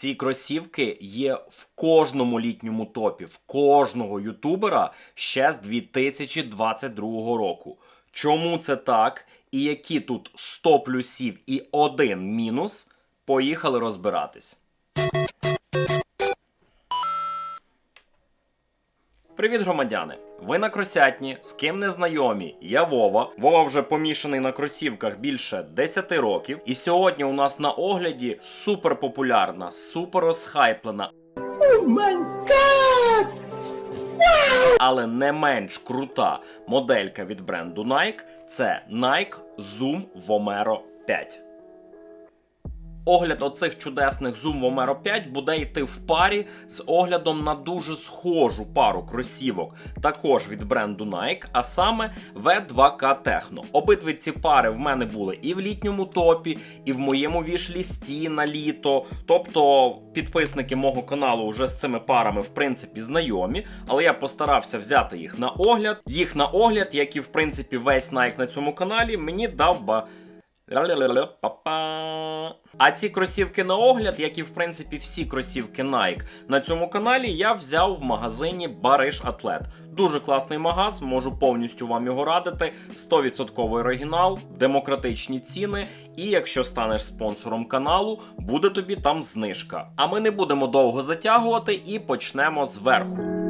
Ці кросівки є в кожному літньому топі, в кожного ютубера ще з 2022 року. Чому це так? І які тут 100 плюсів і один мінус? Поїхали розбиратись. Привіт, громадяни! Ви на кросятні, з ким не знайомі? Я Вова. Вова вже помішаний на кросівках більше 10 років. І сьогодні у нас на огляді суперпопулярна, супер розхайплена, але не менш крута моделька від бренду Nike це Nike Zoom Vomero 5. Огляд оцих чудесних Zoom Vomero 5 буде йти в парі з оглядом на дуже схожу пару кросівок, також від бренду Nike, а саме V2K Techno. Обидві ці пари в мене були і в літньому топі, і в моєму вішлісті на літо. Тобто підписники мого каналу вже з цими парами в принципі знайомі, але я постарався взяти їх на огляд. Їх на огляд, як і в принципі весь Nike на цьому каналі, мені дав ба. А ці кросівки на огляд, як і в принципі всі кросівки Nike на цьому каналі, я взяв в магазині Бариш Атлет. Дуже класний магаз, можу повністю вам його радити. 100% оригінал, демократичні ціни. І якщо станеш спонсором каналу, буде тобі там знижка. А ми не будемо довго затягувати і почнемо зверху.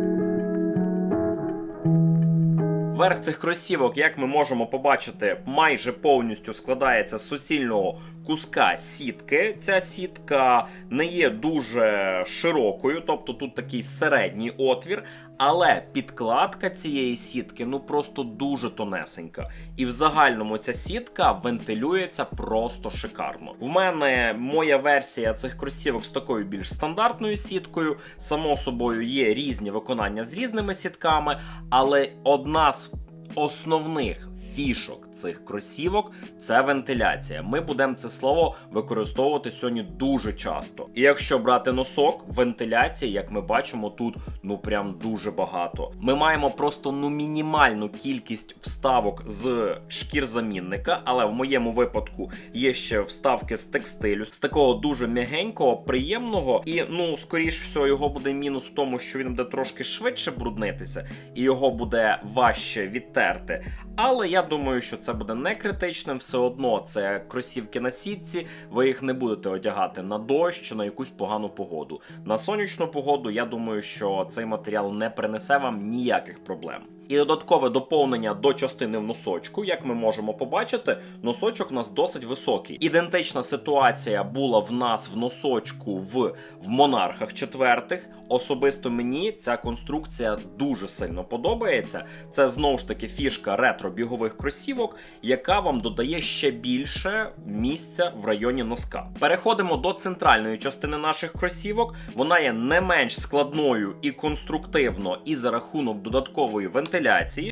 Верх цих кросівок, як ми можемо побачити, майже повністю складається з суцільного куска сітки. Ця сітка не є дуже широкою, тобто тут такий середній отвір, але підкладка цієї сітки ну просто дуже тонесенька. І в загальному ця сітка вентилюється просто шикарно. В мене моя версія цих кросівок з такою більш стандартною сіткою. Само собою є різні виконання з різними сітками, але одна з основних фішок цих кросівок це вентиляція. Ми будемо це слово використовувати сьогодні дуже часто. І якщо брати носок, вентиляції, як ми бачимо, тут ну прям дуже багато. Ми маємо просто ну мінімальну кількість вставок з шкірзамінника, але в моєму випадку є ще вставки з текстилю, з такого дуже м'ягенького, приємного. І ну, скоріш всього, його буде мінус в тому, що він буде трошки швидше бруднитися, і його буде важче відтерти. Але я думаю, що це буде не критичним. Все одно це кросівки на сітці. Ви їх не будете одягати на дощ чи на якусь погану погоду. На сонячну погоду, я думаю, що цей матеріал не принесе вам ніяких проблем. І додаткове доповнення до частини в носочку, як ми можемо побачити, носочок у нас досить високий. Ідентична ситуація була в нас в носочку в, в монархах четвертих. Особисто мені ця конструкція дуже сильно подобається. Це знову ж таки фішка ретро-бігових кросівок, яка вам додає ще більше місця в районі носка. Переходимо до центральної частини наших кросівок. Вона є не менш складною і конструктивно, і за рахунок додаткової вентиляції,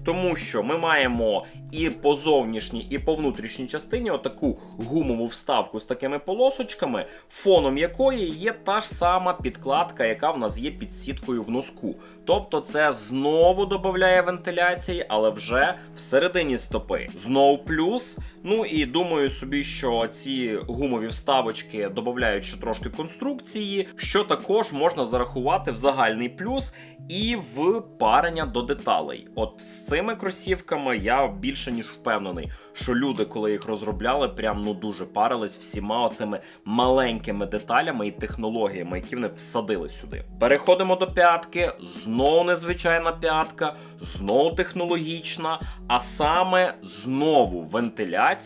тому що ми маємо і по зовнішній, і по внутрішній частині отаку гумову вставку з такими полосочками, фоном якої є та ж сама підкладка, яка в нас є під сіткою в носку. Тобто це знову додає вентиляції, але вже всередині стопи. Знову плюс. Ну і думаю собі, що ці гумові вставочки додають ще трошки конструкції, що також можна зарахувати в загальний плюс і в парення до деталей. От з цими кросівками я більше ніж впевнений, що люди, коли їх розробляли, прям ну дуже парились всіма оцими маленькими деталями і технологіями, які вони всадили сюди. Переходимо до п'ятки. Знову незвичайна п'ятка, знову технологічна, а саме знову вентиляція,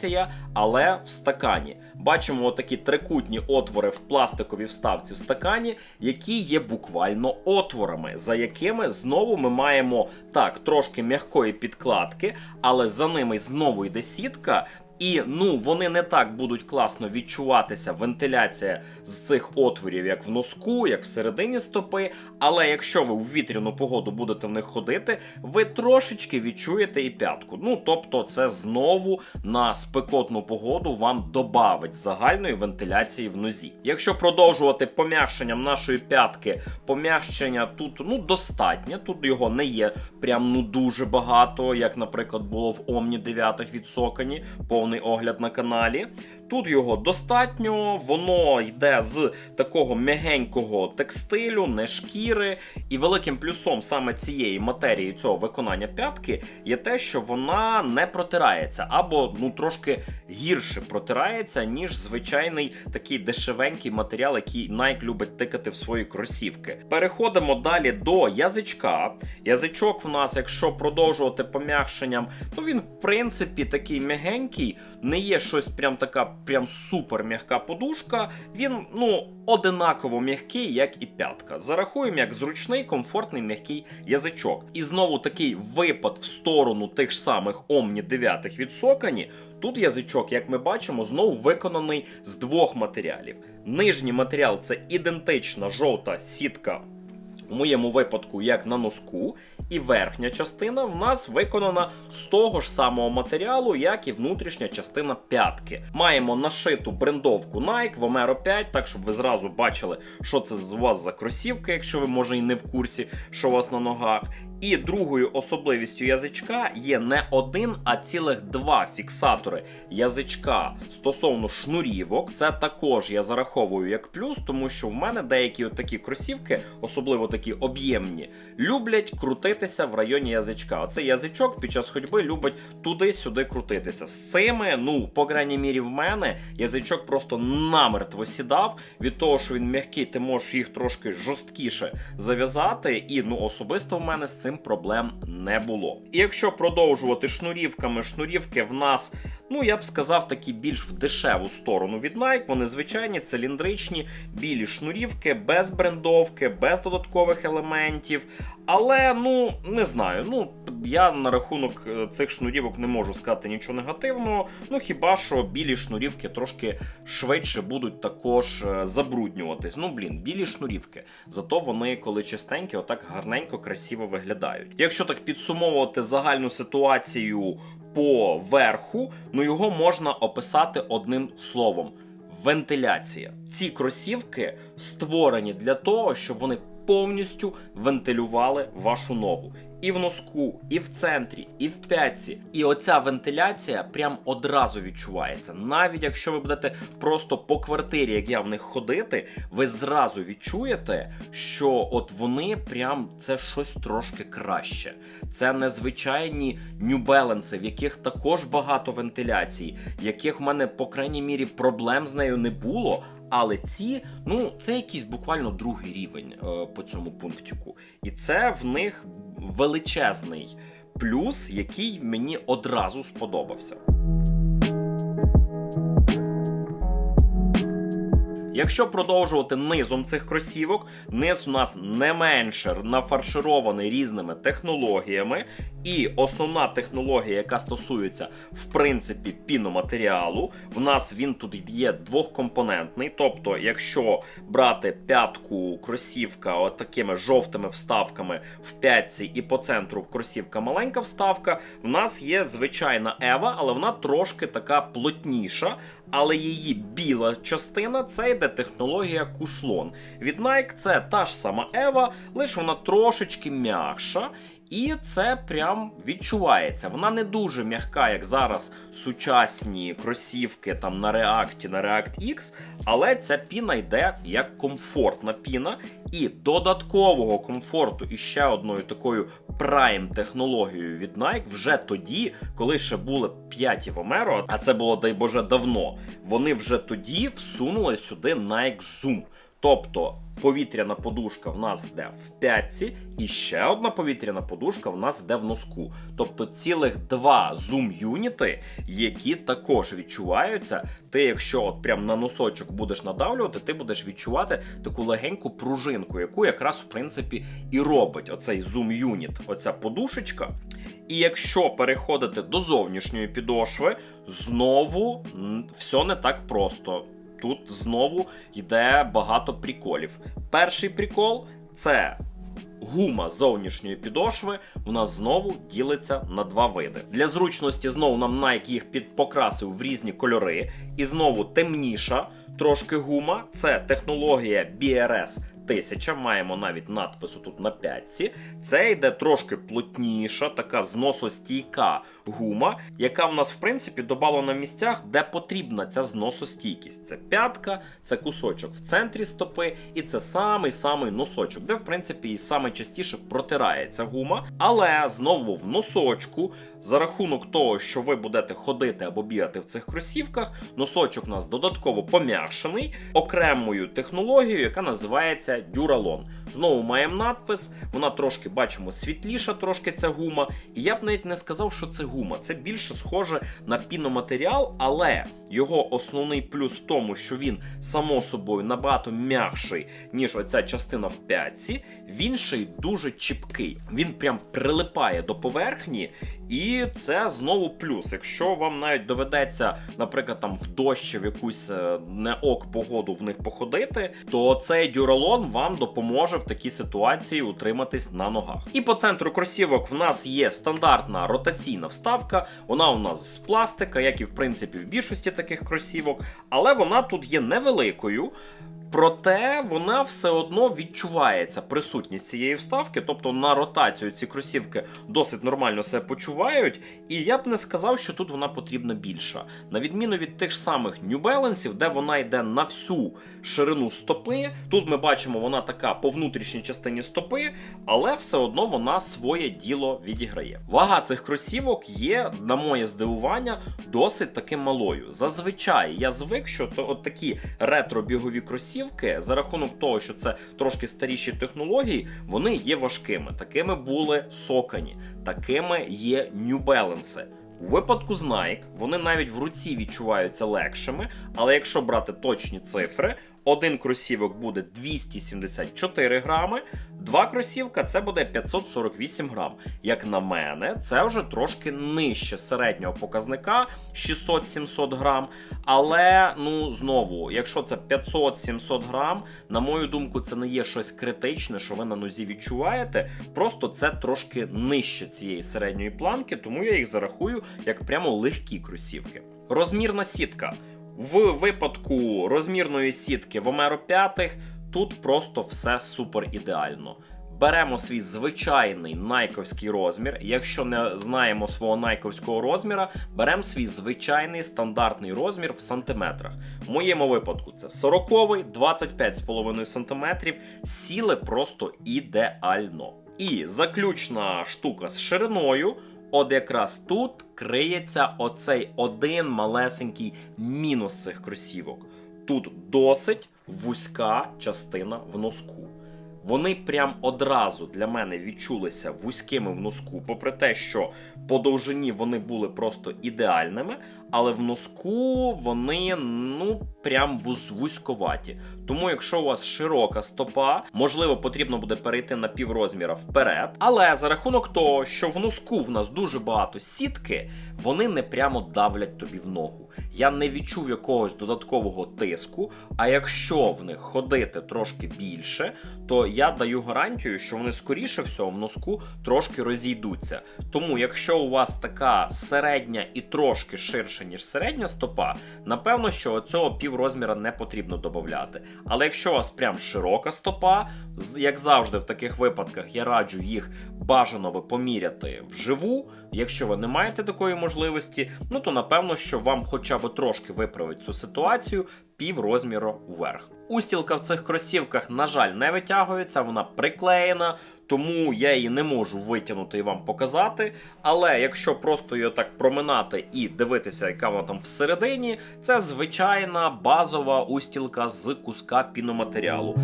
але в стакані. Бачимо такі трикутні отвори в пластиковій вставці в стакані, які є буквально отворами, за якими знову ми маємо так трошки м'якої підкладки, але за ними знову йде сітка. І ну вони не так будуть класно відчуватися вентиляція з цих отворів, як в носку, як всередині стопи. Але якщо ви в вітряну погоду будете в них ходити, ви трошечки відчуєте і п'ятку. Ну тобто, це знову на спекотну погоду вам добавить загальної вентиляції в нозі. Якщо продовжувати пом'якшенням нашої п'ятки, пом'якшення тут ну достатнє. Тут його не є прям ну дуже багато, як, наприклад, було в Омні 9 від Сокані, повний огляд на каналі. Тут його достатньо, воно йде з такого м'ягенького текстилю, не шкіри. І великим плюсом саме цієї матерії цього виконання п'ятки є те, що вона не протирається, або ну трошки гірше протирається, ніж звичайний такий дешевенький матеріал, який Nike любить тикати в свої кросівки. Переходимо далі до язичка. Язичок в нас, якщо продовжувати пом'якшенням, ну він в принципі такий м'ягенький, не є щось прям така прям супер м'яка подушка. Він ну одинаково м'який, як і п'ятка. Зарахуємо як зручний, комфортний м'який язичок. І знову такий випад в сторону тих ж самих Omni 9 від Сокані. Тут язичок, як ми бачимо, знову виконаний з двох матеріалів. Нижній матеріал це ідентична жовта сітка. У моєму випадку, як на носку, і верхня частина в нас виконана з того ж самого матеріалу, як і внутрішня частина п'ятки. Маємо нашиту брендовку Nike Vomero 5, так щоб ви зразу бачили, що це з вас за кросівки, якщо ви може і не в курсі, що у вас на ногах. І другою особливістю язичка є не один, а цілих два фіксатори язичка стосовно шнурівок. Це також я зараховую як плюс, тому що в мене деякі от такі кросівки, особливо такі об'ємні, люблять крутитися в районі язичка. Оцей язичок під час ходьби любить туди-сюди крутитися. З цими, ну, по крайній мірі, в мене язичок просто намертво сідав. Від того, що він м'який, ти можеш їх трошки жорсткіше зав'язати. І ну особисто в мене з цим проблем не було. І якщо продовжувати шнурівками, шнурівки в нас, ну я б сказав, такі більш в дешеву сторону від Nike. Вони звичайні, циліндричні, білі шнурівки, без брендовки, без додаткових елементів. Але ну не знаю. Ну я на рахунок е, цих шнурівок не можу сказати нічого негативного. Ну хіба що білі шнурівки трошки швидше будуть також е, забруднюватись. Ну блін, білі шнурівки. Зато вони, коли чистенькі, отак гарненько, красиво виглядають. Якщо так підсумовувати загальну ситуацію по верху, ну його можна описати одним словом: вентиляція. Ці кросівки створені для того, щоб вони повністю вентилювали вашу ногу. І в носку, і в центрі, і в п'ятці. І оця вентиляція прям одразу відчувається. Навіть якщо ви будете просто по квартирі, як я в них ходити, ви зразу відчуєте, що от вони прям це щось трошки краще. Це незвичайні New Balance, в яких також багато вентиляцій, яких в мене, по крайній мірі, проблем з нею не було. Але ці, ну, це якийсь буквально другий рівень е, по цьому пунктику. І це в них величезний плюс, який мені одразу сподобався. Якщо продовжувати низом цих кросівок, низ у нас не менше нафарширований різними технологіями, і основна технологія, яка стосується в принципі піноматеріалу, в нас він тут є двохкомпонентний. Тобто, якщо брати п'ятку кросівка от такими жовтими вставками в п'ятці і по центру кросівка маленька вставка, в нас є звичайна Ева, але вона трошки така плотніша. Але її біла частина це йде технологія кушлон. Від Nike це та ж сама Ева, лише вона трошечки м'якша. І це прям відчувається. Вона не дуже м'яка, як зараз сучасні кросівки там на React, на React X, але ця піна йде як комфортна піна. І додаткового комфорту і ще одною такою прайм технологією від Nike вже тоді, коли ще були п'яті Vomero, а це було дай Боже давно. Вони вже тоді всунули сюди Nike Zoom. Тобто повітряна подушка в нас йде в п'ятці, і ще одна повітряна подушка в нас йде в носку. Тобто цілих два зум-юніти, які також відчуваються. Ти, якщо от прям на носочок будеш надавлювати, ти будеш відчувати таку легеньку пружинку, яку якраз в принципі і робить оцей зум-юніт, оця подушечка. І якщо переходити до зовнішньої підошви, знову все не так просто тут знову йде багато приколів. Перший прикол це гума зовнішньої підошви. Нас знову ділиться на два види. Для зручності знову нам Nike їх під покрасив в різні кольори. І знову темніша трошки гума. Це технологія BRS 1000, маємо навіть надпису тут на п'ятці. Це йде трошки плотніша, така зносостійка гума, яка в нас, в принципі, добавлена в місцях, де потрібна ця зносостійкість. Це п'ятка, це кусочок в центрі стопи, і це самий-самий носочок, де, в принципі, і саме частіше протирається гума. Але знову в носочку, за рахунок того, що ви будете ходити або бігати в цих кросівках, носочок у нас додатково пом'якшений окремою технологією, яка називається Duralon. Знову маємо надпис, вона трошки бачимо світліша, трошки ця гума. І я б навіть не сказав, що це гума. Це більше схоже на піноматеріал, але його основний плюс в тому, що він само собою набагато м'якший, ніж оця частина в п'ятці. Він ще й дуже чіпкий. Він прям прилипає до поверхні, і це знову плюс. Якщо вам навіть доведеться, наприклад, там в дощ в якусь е, не ок погоду в них походити, то цей дюралон вам допоможе в такій ситуації утриматись на ногах. І по центру кросівок в нас є стандартна ротаційна вставка. Вона у нас з пластика, як і в принципі в більшості таких кросівок, але вона тут є невеликою. Проте вона все одно відчувається присутність цієї вставки, тобто на ротацію ці кросівки досить нормально себе почувають. І я б не сказав, що тут вона потрібна більша. На відміну від тих ж самих New Balance, де вона йде на всю ширину стопи. Тут ми бачимо, вона така по внутрішній частині стопи, але все одно вона своє діло відіграє. Вага цих кросівок є, на моє здивування, досить таки малою. Зазвичай я звик, що то от такі ретро-бігові кросівки, за рахунок того, що це трошки старіші технології, вони є важкими. Такими були сокані, такими є нюбеленси. У випадку з Nike вони навіть в руці відчуваються легшими, але якщо брати точні цифри, один кросівок буде 274 грами, два кросівка це буде 548 грам. Як на мене, це вже трошки нижче середнього показника 600-700 грам. Але ну знову, якщо це 500-700 грам, на мою думку, це не є щось критичне, що ви на нозі відчуваєте. Просто це трошки нижче цієї середньої планки, тому я їх зарахую як прямо легкі кросівки. Розмірна сітка. В випадку розмірної сітки в Омеро 5 тут просто все супер ідеально. Беремо свій звичайний найковський розмір. Якщо не знаємо свого найковського розміра, беремо свій звичайний стандартний розмір в сантиметрах. В моєму випадку це 40 25,5 см. Сіли просто ідеально. І заключна штука з шириною. От якраз тут криється оцей один малесенький мінус цих кросівок. Тут досить вузька частина в носку. Вони прям одразу для мене відчулися вузькими в носку, попри те, що по довжині вони були просто ідеальними, але в носку вони ну прям вуз вузьковаті. Тому, якщо у вас широка стопа, можливо, потрібно буде перейти на піврозміра вперед. Але за рахунок того, що в носку в нас дуже багато сітки, вони не прямо давлять тобі в ногу. Я не відчув якогось додаткового тиску. А якщо в них ходити трошки більше, то я даю гарантію, що вони скоріше всього в носку трошки розійдуться. Тому, якщо у вас така середня і трошки ширша, ніж середня стопа, напевно, що цього піврозміра не потрібно додати. Але якщо у вас прям широка стопа, як завжди в таких випадках, я раджу їх бажано би поміряти вживу. Якщо ви не маєте такої можливості, ну то напевно, що вам хоча б трошки виправить цю ситуацію пів розміру вверх. Устілка в цих кросівках, на жаль, не витягується, вона приклеєна, тому я її не можу витягнути і вам показати. Але якщо просто її так проминати і дивитися, яка вона там всередині, це звичайна базова устілка з куска піноматеріалу.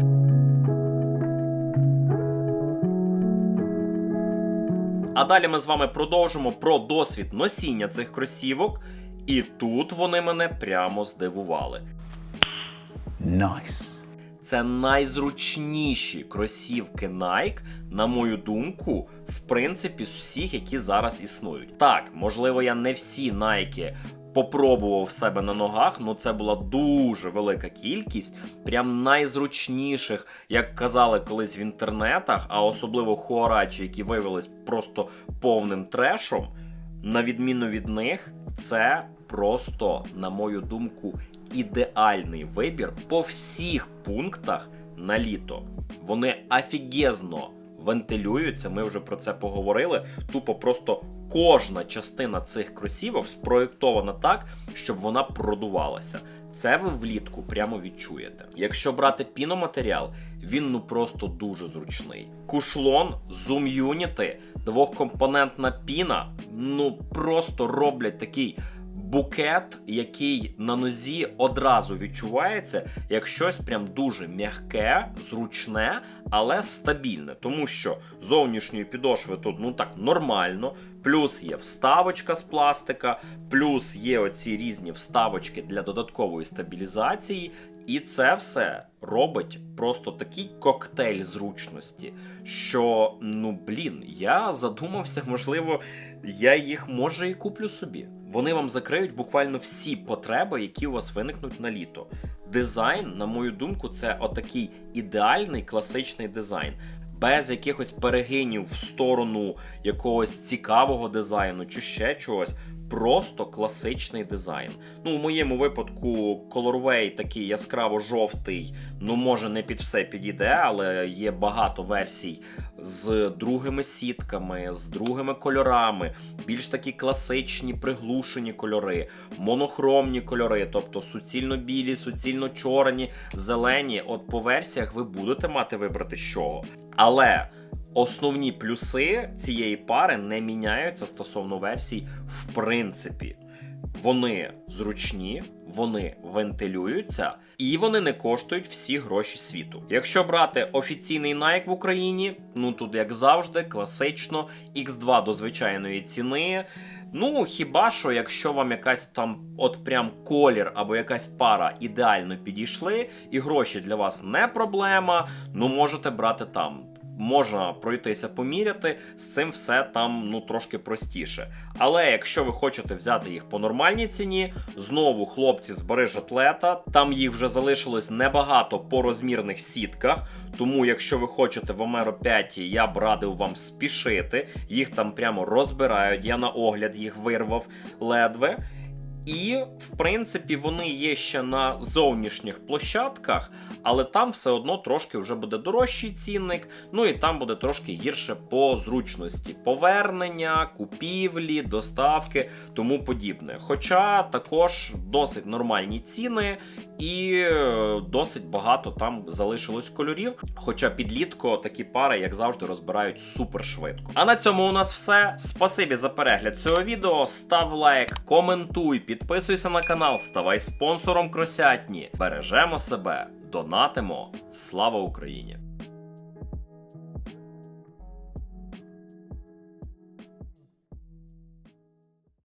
А далі ми з вами продовжимо про досвід носіння цих кросівок. І тут вони мене прямо здивували. Nice. Це найзручніші кросівки Nike, на мою думку, в принципі, з всіх, які зараз існують. Так, можливо, я не всі Nike попробував себе на ногах, але це була дуже велика кількість, прям найзручніших, як казали колись в інтернетах, а особливо хуарачі, які виявились просто повним трешом. На відміну від них, це просто, на мою думку, ідеальний вибір по всіх пунктах на літо. Вони офігезно вентилюються. Ми вже про це поговорили. Тупо просто кожна частина цих кросівок спроєктована так, щоб вона продувалася. Це ви влітку прямо відчуєте. Якщо брати піноматеріал, він ну просто дуже зручний. Кушлон, Zoom Unity, двохкомпонентна піна, ну просто роблять такий букет, який на нозі одразу відчувається як щось прям дуже м'яке, зручне, але стабільне. Тому що зовнішньої підошви тут ну так нормально. Плюс є вставочка з пластика, плюс є оці різні вставочки для додаткової стабілізації. І це все робить просто такий коктейль зручності, що ну блін, я задумався, можливо, я їх може і куплю собі. Вони вам закриють буквально всі потреби, які у вас виникнуть на літо. Дизайн, на мою думку, це отакий ідеальний класичний дизайн. Без якихось перегинів в сторону якогось цікавого дизайну чи ще чогось. Просто класичний дизайн. Ну, у моєму випадку Colorway такий яскраво жовтий, ну може не під все підійде, але є багато версій з другими сітками, з другими кольорами, більш такі класичні приглушені кольори, монохромні кольори, тобто суцільно білі, суцільно чорні, зелені. От по версіях ви будете мати вибрати з чого. Але основні плюси цієї пари не міняються стосовно версій, в принципі. Вони зручні, вони вентилюються і вони не коштують всі гроші світу. Якщо брати офіційний Nike в Україні, ну тут як завжди, класично, X2 до звичайної ціни. Ну, хіба що, якщо вам якась там от прям колір або якась пара ідеально підійшли, і гроші для вас не проблема, ну можете брати там. Можна пройтися поміряти, з цим все там ну трошки простіше. Але якщо ви хочете взяти їх по нормальній ціні, знову хлопці з Бариж Атлета, там їх вже залишилось небагато по розмірних сітках. Тому, якщо ви хочете в Омеро 5, я б радив вам спішити. Їх там прямо розбирають. Я на огляд їх вирвав ледве. І, в принципі, вони є ще на зовнішніх площадках, але там все одно трошки вже буде дорожчий цінник. Ну і там буде трошки гірше по зручності повернення, купівлі, доставки, тому подібне. Хоча також досить нормальні ціни і е, досить багато там залишилось кольорів. Хоча підлітко такі пари, як завжди, розбирають супер швидко. А на цьому у нас все. Спасибі за перегляд цього відео. Став лайк, коментуй, підписуйся на канал, ставай спонсором кросятні. Бережемо себе, донатимо. Слава Україні!